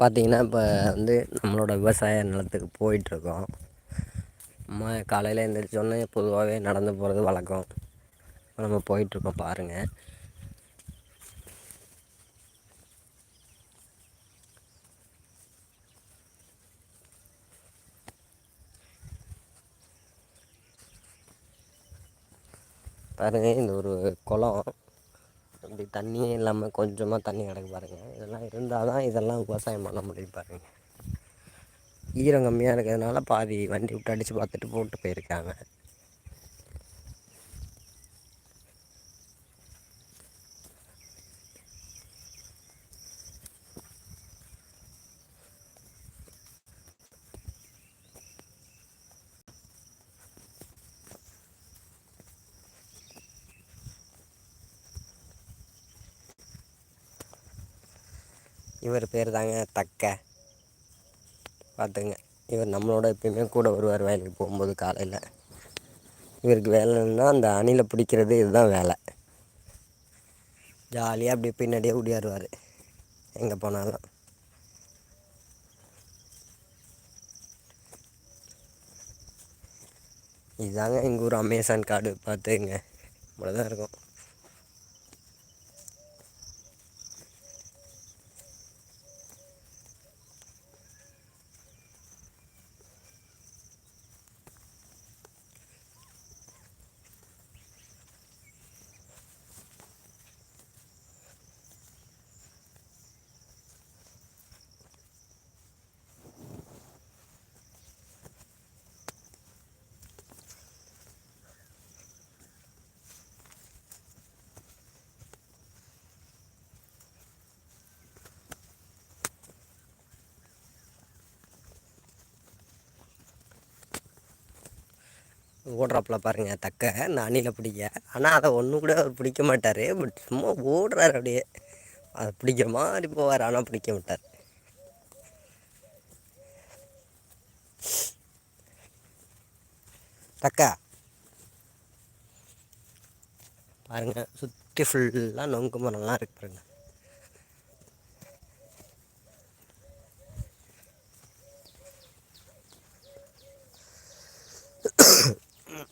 பார்த்திங்கன்னா இப்போ வந்து நம்மளோட விவசாய நிலத்துக்கு போயிட்டுருக்கோம். அம்மா காலையில் எழுந்திரிச்சோன்னே பொதுவாகவே நடந்து போகிறது வழக்கம். நம்ம போயிட்டுருக்கோம் பாருங்கள் பாருங்கள் இந்த ஒரு குளம். அப்படி தண்ணியே இல்லாமல் கொஞ்சமாக தண்ணி கிடக்கு பாருங்கள் இதெல்லாம் இருந்தால் தான் இதெல்லாம் விவசாயம் பண்ண முடியும் பாருங்கள் ஈரம் கம்மியாக இருக்கிறதுனால பாதி வண்டி விட்டு அடித்து பார்த்துட்டு போட்டு போயிருக்காங்க. இவர் பேர் தாங்க தக்க. பார்த்துங்க இவர் நம்மளோட எப்பயுமே கூட வருவார் வேலைக்கு போகும்போது காலையில். இவருக்கு வேலைன்னா அந்த அணிலை பிடிக்கிறது இதுதான் வேலை. ஜாலியாக அப்படி பின்னாடியே ஓடியாருவார். எங்கே போனாலும். இதுதாங்க எங்கள் ஊர் அமேசான் காடு பார்த்துங்க இவ்வளோதான் இருக்கும். ஓடுறாப்புல பாருங்கள் தக்க. இந்த அணியில் பிடிக்க. ஆனால் அதை ஒன்று கூட அவர் பிடிக்க மாட்டார். பட் சும்மா ஓடுறாரு அப்படியே. அதை பிடிக்கிற மாதிரி போவார். ஆனால் பிடிக்க மாட்டார். தக்கா. பாருங்கள் சுற்றி ஃபுல்லாக நொங்கு மரம்லாம் இருக்கு பாருங்கள்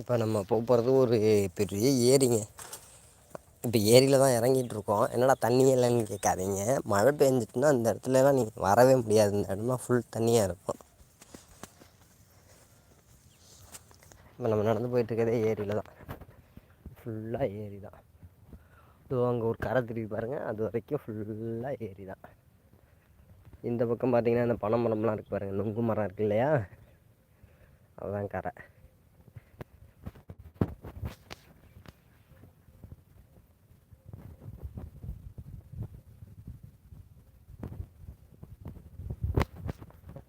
இப்போ நம்ம போக போகிறது ஒரு பெரிய ஏரிங்க. இப்போ ஏரியில் தான் இறங்கிட்டுருக்கோம். என்னடா தண்ணி இல்லைன்னு கேட்காதீங்க. மழை பெஞ்சிட்டுன்னா அந்த இடத்துலலாம் நீங்கள் வரவே முடியாது. இந்த இடம்லாம் ஃபுல் தண்ணியாக இருக்கும். இப்போ நம்ம நடந்து போயிட்டுருக்கதே ஏரியில் தான். ஃபுல்லாக ஏரி தான். இதோ அங்கே ஒரு கரை திருப்பி பாருங்கள் அது வரைக்கும் ஃபுல்லாக ஏரி தான். இந்த பக்கம் பார்த்தீங்கன்னா இந்த பனை மரம்லாம் இருக்குது பாருங்கள் நுங்கு மரம் இருக்குது இல்லையா? அதுதான் கரை.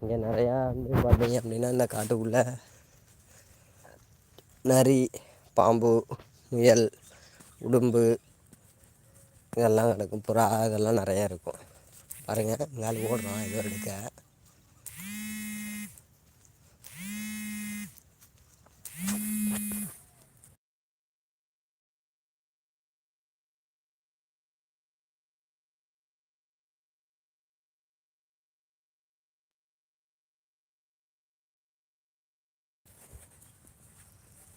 இங்கே நிறையா வந்து பார்த்தீங்க அப்படின்னா இந்த காட்டுக்குள்ளே நரி பாம்பு முயல் உடும்பு இதெல்லாம் கிடக்கும். புறா இதெல்லாம் நிறையா இருக்கும். பாருங்கள் இங்கால ஓடுறோம் ஏதோ எடுக்க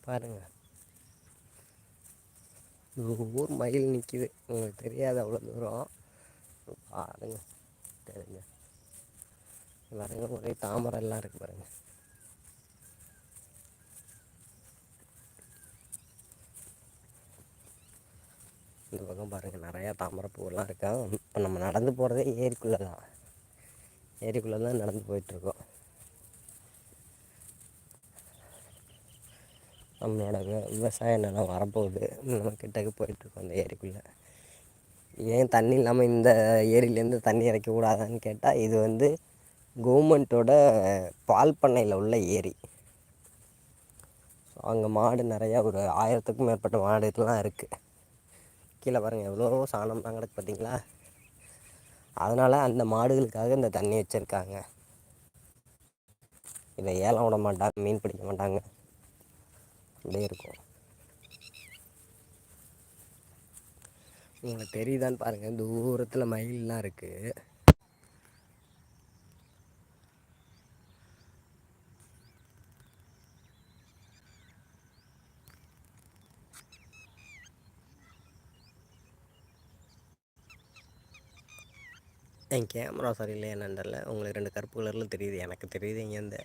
பாருங்கள் ஊர் மயில் நிற்கிது உங்களுக்கு தெரியாது அவ்வளோ தூரம். பாருங்க. தெரியுங்க. பாருங்க ஒரே தாமரை எல்லாம் இருக்குது பாருங்க. இந்த பக்கம் பாருங்கள் நிறையா தாமரைப்பூவெல்லாம் இருக்கா. இப்போ நம்ம நடந்து போகிறதே ஏரிக்குள்ளே தான் ஏரிக்குள்ளே தான் நடந்து போயிட்டுருக்கோம் நம்மளோட விவசாய நிலம் வரப்போகுது. நம்ம கிட்டக்கு போயிட்டுருக்கோம் அந்த ஏரிக்குள்ளே. ஏன் தண்ணி இல்லாமல் இந்த ஏரியிலேருந்து தண்ணி இறைக்கக்கூடாதான்னு கேட்டால் இது வந்து கவர்மெண்ட்டோட பால் பண்ணையில் உள்ள ஏரி. அங்கே மாடு நிறையா ஒரு ஆயிரத்துக்கும் மேற்பட்ட மாடு இதெல்லாம் இருக்குது கீழே பாருங்கள் எவ்வளோ சாணம்லாம் கிடக்கு பார்த்தீங்களா? அதனால் அந்த மாடுகளுக்காக இந்த தண்ணி வச்சுருக்காங்க. இதை ஏலம் விட மாட்டாங்க மீன் பிடிக்க மாட்டாங்க. அப்படியே இருக்கும். உங்களுக்கு தெரியுதான்னு பாருங்கள் தூரத்தில் மயிலெலாம் இருக்குது என் கேமரா சரியில்லை என்னன்னு தெரில உங்களுக்கு ரெண்டு கருப்பு கலரில் தெரியுது. எனக்கு தெரியுது இங்கேருந்து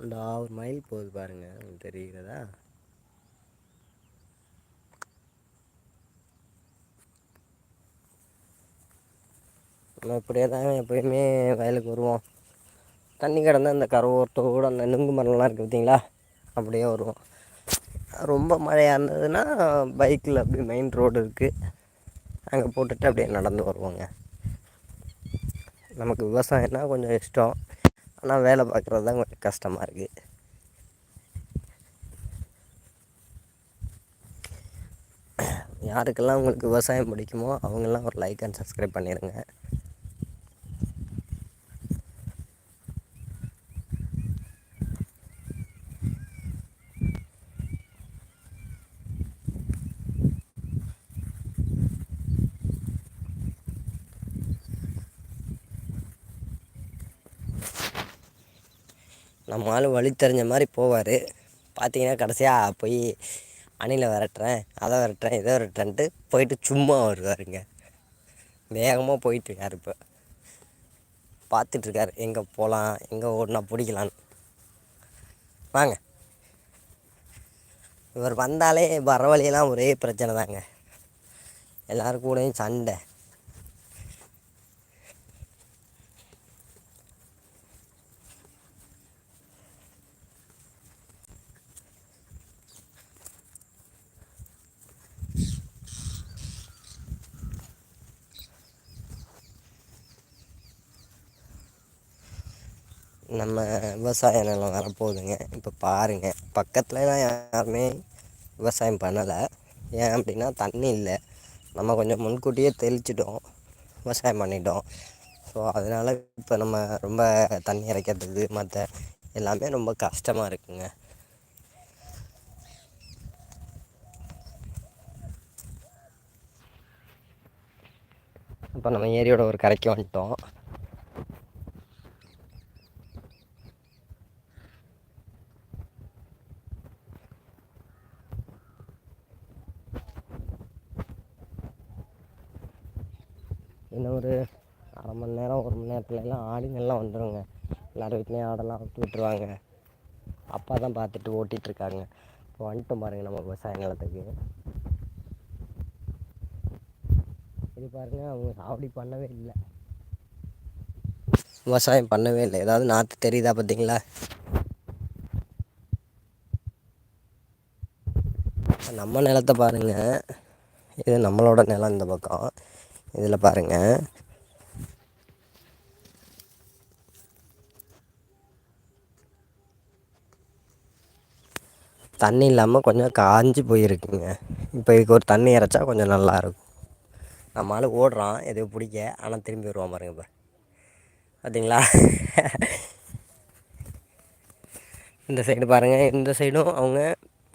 அந்த ஆறு மைல் போகுது பாருங்கள் உங்களுக்கு தெரிகிறதா? நம்ம இப்படியே தான் எப்போயுமே வயலுக்கு வருவோம். தண்ணி கிடந்தா அந்த கரவோரத்தோடு அந்த நுங்கு மரம்லாம் இருக்குது பார்த்தீங்களா? அப்படியே வருவோம். ரொம்ப மழையாக இருந்ததுன்னா பைக்கில் அப்படி மெயின் ரோடு இருக்குது அங்கே போட்டுட்டு அப்படியே நடந்து வருவோங்க. நமக்கு விவசாயம்னா கொஞ்சம் இஷ்டம். ஆனால் வேலை பார்க்குறது தான் கொஞ்சம் கஷ்டமாக இருக்குது யாருக்கெல்லாம் உங்களுக்கு விவசாயம் பிடிக்குமோ அவங்கெல்லாம் ஒரு லைக் அண்ட் சப்ஸ்கிரைப் பண்ணிடுங்க நம்ம ஆள் வழி தெரிஞ்ச மாதிரி போவார். பார்த்தீங்கன்னா கடைசியாக போய் அணிலை விரட்டுறேன் அதை விரட்டுறேன் இதை விரட்டுறேன்ட்டு போயிட்டு சும்மா வருவாருங்க. வேகமாக போயிட்டுருக்கார் இப்போ. பார்த்துட்ருக்கார் எங்கே போகலாம் எங்கே ஓடினா பிடிக்கலான்னு வாங்க. இவர் வந்தாலே வர வழியெல்லாம் ஒரே பிரச்சனை தாங்க எல்லோரும் கூடயும் சண்டை. நம்ம விவசாய நிலம் வரப்போகுதுங்க இப்போ பாருங்கள் பக்கத்துலலாம் யாருமே விவசாயம் பண்ணலை. ஏன் அப்படின்னா தண்ணி இல்லை. நம்ம கொஞ்சம் முன்கூட்டியே தெளிச்சிட்டோம் விவசாயம் பண்ணிட்டோம். ஸோ அதனால் இப்போ நம்ம ரொம்ப தண்ணி இறைக்கிறதுக்கு மற்ற எல்லாமே ரொம்ப கஷ்டமாக இருக்குங்க. இப்போ நம்ம ஏரியோட ஒரு கரைக்கு வந்துட்டோம். இன்னும் ஒரு அரை மணி நேரம் ஒரு மணி நேரத்துலலாம் ஆடுங்கள்லாம் வந்துடுங்க எல்லோரும் வீட்லேயும் ஆடெல்லாம் விட்டு விட்டுருவாங்க. அப்பா தான் பார்த்துட்டு ஓட்டிகிட்ருக்காங்க இப்போ வந்துட்டோம் பாருங்கள் நம்ம விவசாய நிலத்துக்கு. இது பாருங்கள் அவங்க சாவடி பண்ணவே இல்லை. விவசாயம் பண்ணவே இல்லை. ஏதாவது நாற்று தெரியுதா பார்த்தீங்களா? நம்ம நிலத்தை பாருங்கள் இது நம்மளோட நிலம் இந்த பக்கம். இதில் பாருங்கள் தண்ணி இல்லாமல் கொஞ்சம் காஞ்சி போயிருக்குங்க. இப்போ இதுக்கு ஒரு தண்ணி இறைச்சா கொஞ்சம் நல்லாயிருக்கும் நம்மளால் ஓடுறான் எதுவும் பிடிக்க ஆனால் திரும்பி வருவான் பாருங்க இப்போ. பார்த்தீங்களா இந்த சைடு பாருங்கள் இந்த சைடும் அவங்க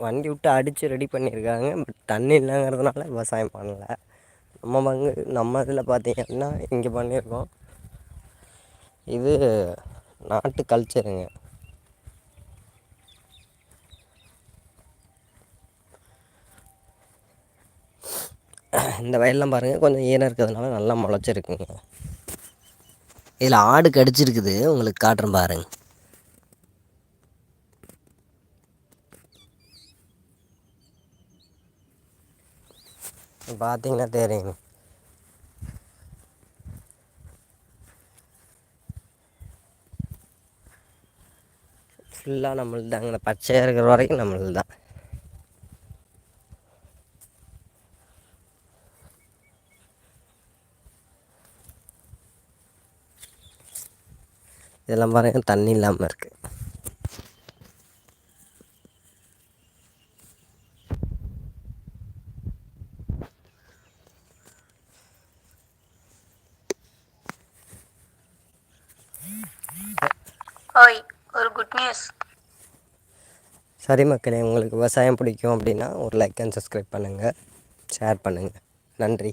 வண்டி விட்டு அடித்து ரெடி பண்ணியிருக்காங்க பட் தண்ணி இல்லைங்கிறதுனால விவசாயம் பண்ணலை. நம்ம பங்கு நம்ம இதில் பார்த்தீங்கன்னா இங்கே பண்ணியிருக்கோம் இது நாட்டு கல்ச்சருங்க. இந்த வயல்லாம் பாருங்கள் கொஞ்சம் ஈரம் இருக்கிறதுனால நல்லா முளைச்சிருக்குங்க. இதில் ஆடு கடிச்சிருக்குது உங்களுக்கு காட்டுறேன் பாருங்கள் பார்த்தீங்கன்னா தெரியுங்க. ஃபுல்லாக நம்மளுது தாங்க பச்சையாக இருக்கிற வரைக்கும் நம்மளுது தான் இதெல்லாம் பாருங்கள் தண்ணி இல்லாமல் இருக்குது ஓய் ஒரு குட் நியூஸ் சரி மக்களே உங்களுக்கு விவசாயம் பிடிக்கும் அப்படின்னா ஒரு லைக் அண்ட் சப்ஸ்கிரைப் பண்ணுங்கள் ஷேர் பண்ணுங்கள் நன்றி.